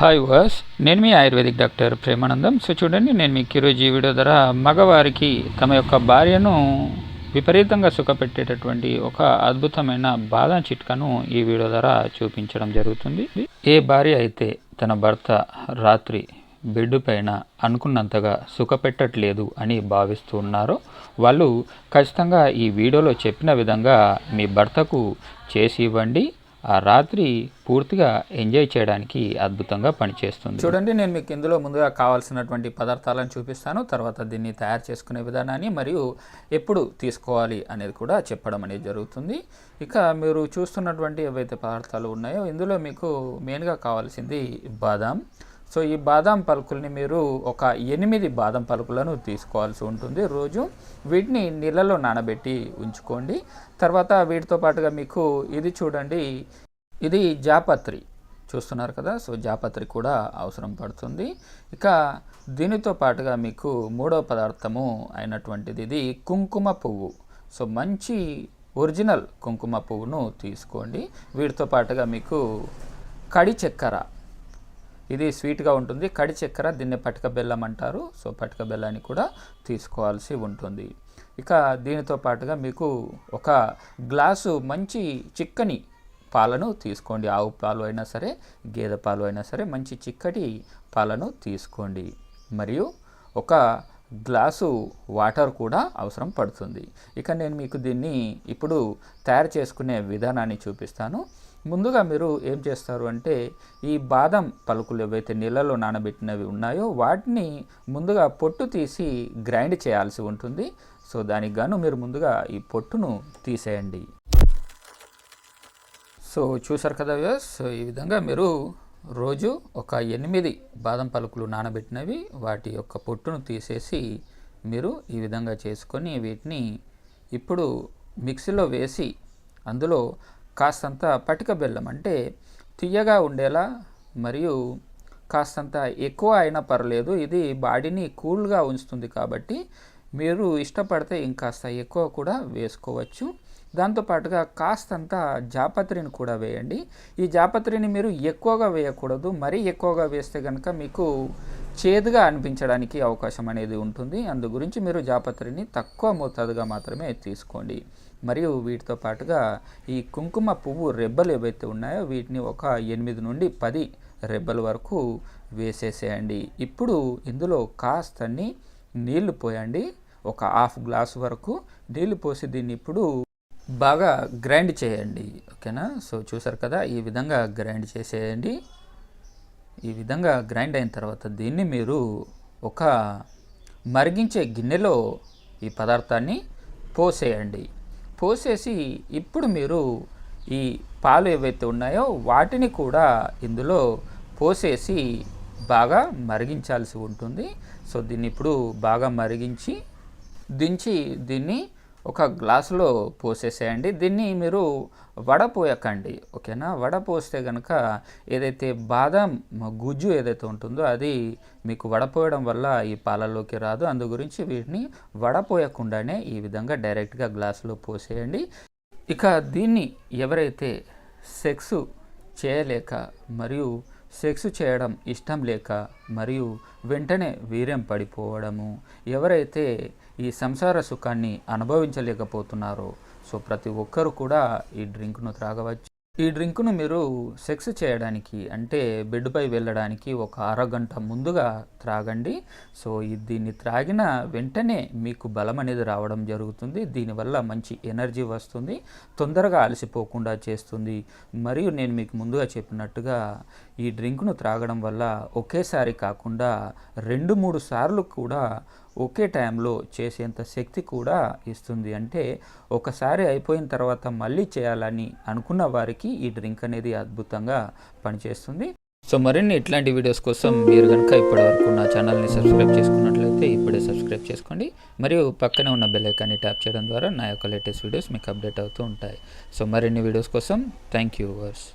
Hi వాస్ నేను మీ ఆయుర్వేదిక్ డాక్టర్ ప్రేమానందం. సో చూడండి నేను మీకు ఈరోజు ఈ వీడియో ద్వారా మగవారికి తమ యొక్క భార్యను విపరీతంగా సుఖపెట్టేటటువంటి ఒక అద్భుతమైన బాదం చిట్కాను ఈ వీడియో ద్వారా చూపించడం జరుగుతుంది. ఏ భార్య అయితే తన భర్త రాత్రి బెడ్ పైన అనుకున్నంతగా సుఖపెట్టట్లేదు అని భావిస్తూ ఉన్నారో వాళ్ళు ఖచ్చితంగా ఈ వీడియోలో చెప్పిన విధంగా మీ భర్తకు చేసి ఇవ్వండి. ఆ రాత్రి పూర్తిగా ఎంజాయ్ చేయడానికి అద్భుతంగా పనిచేస్తుంది. చూడండి నేను మీకు ఇందులో ముందుగా కావాల్సినటువంటి పదార్థాలను చూపిస్తాను. తర్వాత దీన్ని తయారు చేసుకునే విధానాన్ని మరియు ఎప్పుడు తీసుకోవాలి అనేది కూడా చెప్పడం అనేది జరుగుతుంది. ఇక మీరు చూస్తున్నటువంటి ఏవైతే పదార్థాలు ఉన్నాయో ఇందులో మీకు మెయిన్గా కావాల్సింది బాదాం. సో ఈ బాదం పలుకుల్ని మీరు ఒక ఎనిమిది బాదం పలుకులను తీసుకోవాల్సి ఉంటుంది. రోజు వీటిని నీళ్ళలో నానబెట్టి ఉంచుకోండి. తర్వాత వీటితో పాటుగా మీకు ఇది చూడండి. ఇది జాపత్రి. చూస్తున్నారు కదా? సో జాపత్రి కూడా అవసరం పడుతుంది. ఇక దీనితో పాటుగా మీకు మూడో పదార్థము అయినటువంటిది ఇది కుంకుమ పువ్వు. సో మంచి ఒరిజినల్ కుంకుమ పువ్వును తీసుకోండి. వీటితో పాటుగా మీకు కడి చక్కెర ఇది స్వీట్గా ఉంటుంది. కడి చక్కెర దీన్ని పటిక బెల్లం అంటారు. సో పటిక బెల్లాన్ని కూడా తీసుకోవాల్సి ఉంటుంది. ఇక దీనితో పాటుగా మీకు ఒక గ్లాసు మంచి చిక్కని పాలను తీసుకోండి. ఆవు పాలు అయినా సరే గేదె పాలు అయినా సరే మంచి చిక్కటి పాలను తీసుకోండి. మరియు ఒక గ్లాసు వాటర్ కూడా అవసరం పడుతుంది. ఇక నేను మీకు దీన్ని ఇప్పుడు తయారు చేసుకునే విధానాన్ని చూపిస్తాను. ముందుగా మీరు ఏం చేస్తారు అంటే ఈ బాదం పలుకులు ఏవైతే నీళ్ళలో నానబెట్టినవి ఉన్నాయో వాటిని ముందుగా పొట్టు తీసి గ్రైండ్ చేయాల్సి ఉంటుంది. సో దానికి గాను మీరు ముందుగా ఈ పొట్టును తీసేయండి. సో చూసారు కదా వ్యూస్ సో ఈ విధంగా మీరు రోజు ఒక ఎనిమిది బాదం పలుకులు నానబెట్టినవి వాటి యొక్క పొట్టును తీసేసి మీరు ఈ విధంగా చేసుకొని వీటిని ఇప్పుడు మిక్సీలో వేసి అందులో కాస్తంత పటిక బెల్లం అంటే తీయగా ఉండేలా మరియు కాస్తంత ఎక్కువ అయినా పర్లేదు. ఇది బాడీని కూల్గా ఉంచుతుంది కాబట్టి మీరు ఇష్టపడితే ఇంకాస్త ఎక్కువ కూడా వేసుకోవచ్చు. దాంతోపాటుగా కాస్తంత జాపత్రిని కూడా వేయండి. ఈ జాపత్రిని మీరు ఎక్కువగా వేయకూడదు. మరీ ఎక్కువగా వేస్తే కనుక మీకు చేదుగా అనిపించడానికి అవకాశం అనేది ఉంటుంది. అందు గురించి మీరు జాపత్రిని తక్కువ మోతాదుగా మాత్రమే తీసుకోండి. మరియు వీటితో పాటుగా ఈ కుంకుమ పువ్వు రెబ్బలు ఏవైతే ఉన్నాయో వీటిని ఒక ఎనిమిది నుండి పది రెబ్బల వరకు వేసేసేయండి. ఇప్పుడు ఇందులో కాస్తని నీళ్ళు పోయండి. ఒక హాఫ్ గ్లాస్ వరకు నీళ్ళు పోసి దీన్ని ఇప్పుడు బాగా గ్రైండ్ చేయండి. ఓకేనా? సో చూసారు కదా ఈ విధంగా గ్రైండ్ చేసేయండి. ఈ విధంగా గ్రైండ్ అయిన తర్వాత దీన్ని మీరు ఒక మరిగించే గిన్నెలో ఈ పదార్థాన్ని పోసేయండి. పోసేసి ఇప్పుడు మీరు ఈ పాలు ఏవైతే ఉన్నాయో వాటిని కూడా ఇందులో పోసేసి బాగా మరిగించాల్సి ఉంటుంది. సో దీన్ని ఇప్పుడు బాగా మరిగించి దించి దీన్ని ఒక గ్లాసులో పోసేసేయండి. దీన్ని మీరు వడపోయకండి ఓకేనా? వడపోస్తే కనుక ఏదైతే బాదం గుజ్జు ఏదైతే ఉంటుందో అది మీకు వడపోయడం వల్ల ఈ పాలల్లోకి రాదు. అందు గురించి వీటిని వడపోయకుండానే ఈ విధంగా డైరెక్ట్గా గ్లాసులో పోసేయండి. ఇక దీన్ని ఎవరైతే సెక్స్ చేయలేక మరియు సెక్స్ చేయడం ఇష్టం లేక మరియు వెంటనే వీర్యం పడిపోవడము. ఎవరైతే ఈ సంసార సుఖాన్ని అనుభవించలేకపోతున్నారో సో ప్రతి ఒక్కరు కూడా ఈ డ్రింక్ను త్రాగవచ్చు. ఈ డ్రింక్ను మీరు సెక్స్ చేయడానికి అంటే బెడ్పై వెళ్ళడానికి ఒక అరగంట ముందుగా త్రాగండి. సో దీన్ని త్రాగిన వెంటనే మీకు బలం అనేది రావడం జరుగుతుంది. దీనివల్ల మంచి ఎనర్జీ వస్తుంది. తొందరగా అలసిపోకుండా చేస్తుంది. మరియు నేను మీకు ముందుగా చెప్పినట్టుగా ఈ డ్రింక్ను త్రాగడం వల్ల ఒకేసారి కాకుండా రెండు మూడు సార్లు కూడా ఒకే టైంలో చేసేంత శక్తి కూడా ఇస్తుంది. అంటే ఒకసారి అయిపోయిన తర్వాత మళ్ళీ చేయాలని అనుకున్న వారికి ఈ డ్రింక్ అనేది అద్భుతంగా పనిచేస్తుంది. సో మరిన్ని ఇట్లాంటి వీడియోస్ కోసం మీరు కనుక ఇప్పటివరకు నా ఛానల్ని సబ్స్క్రైబ్ చేసుకున్నట్లయితే ఇప్పుడే సబ్స్క్రైబ్ చేసుకోండి. మరియు పక్కనే ఉన్న బెల్ ఐకాన్ని ట్యాప్ చేయడం ద్వారా నా యొక్క లేటెస్ట్ వీడియోస్ మీకు అప్డేట్ అవుతూ ఉంటాయి. సో మరిన్ని వీడియోస్ కోసం థ్యాంక్ యూ వర్స్